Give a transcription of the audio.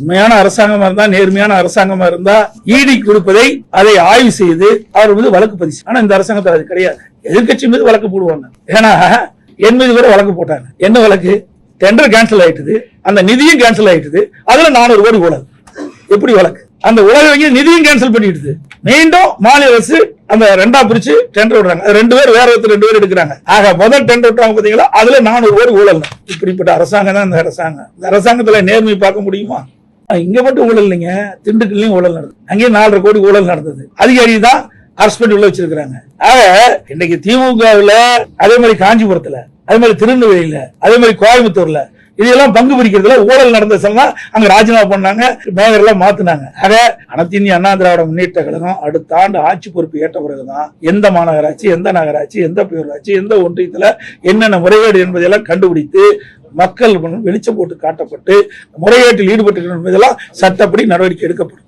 உண்மையான அரசாங்கமா இருந்தா நேர்மையான அரசாங்கமா இருந்தா ஈடி கொடுப்பதை அதை ஆய்வு செய்து அவர் மீது வழக்கு பதிவு ஆனா இந்த அரசாங்கத்தில் அது கிடையாது. எதிர்க்கட்சி மீது வழக்கு போடுவாங்க. ஏன்னா என் மீது கூட வழக்கு போட்டாங்க. என்ன வழக்கு? டெண்டர் கேன்சல் ஆயிட்டுது. அந்த நிதியும் கேன்சல் ஆயிட்டுது. அதுல நானூறு கோடி ஊழல். எப்படி வழக்கு? அந்த உலக வங்கி நிதியும் கேன்சல் பண்ணிடுது மீண்டும் மாநில அரசு அந்த ரெண்டா பிரிச்சு டெண்டர் விடுறாங்க. ரெண்டு பேர் வேற ஒருத்தர் ரெண்டு பேர் எடுக்கிறாங்க. ஆக முதல் டெண்டர் விட்டாங்க பாத்தீங்களா? அதுல நானூறு பேர் ஊழல் இப்படிப்பட்ட அரசாங்கம் தான் இந்த அரசாங்கம். இந்த அரசாங்கத்துல நேர்மை பார்க்க முடியுமா? இங்க மட்டும் ஊழல் இல்லைங்க. திண்டுக்கல்லையும் ஊழல் நடந்தது அங்கேயும் நாலரை கோடி ஊழல் நடந்தது. அதிகாரி தான் அரசு பண்ணி உள்ள வச்சிருக்காங்க ஆக இன்னைக்கு திமுகவுல அதே மாதிரி காஞ்சிபுரத்துல அதே மாதிரி திருநெல்வேலியில அதே மாதிரி கோயம்புத்தூர்ல இதெல்லாம் பங்கு பிடிக்கிறதுல ஊழல் நடந்த சொல்லாம் அங்க ராஜினாமா பண்ணாங்க மேயர் எல்லாம் மாத்துனாங்க. ஆக அனைத்து இந்திய அண்ணா திராவிட முன்னேற்ற கழகம் அடுத்த ஆண்டு ஆட்சி பொறுப்பு ஏற்ற பிறகுதான் எந்த மாநகராட்சி எந்த நகராட்சி எந்த பேரூராட்சி எந்த ஒன்றியத்துல என்னென்ன முறைகேடு என்பதையெல்லாம் கண்டுபிடித்து மக்கள் வெளிச்சம் போட்டு காட்டப்பட்டு முறையீட்டில் ஈடுபட்டு இதெல்லாம் சட்டப்படி நடவடிக்கை எடுக்கப்படும்.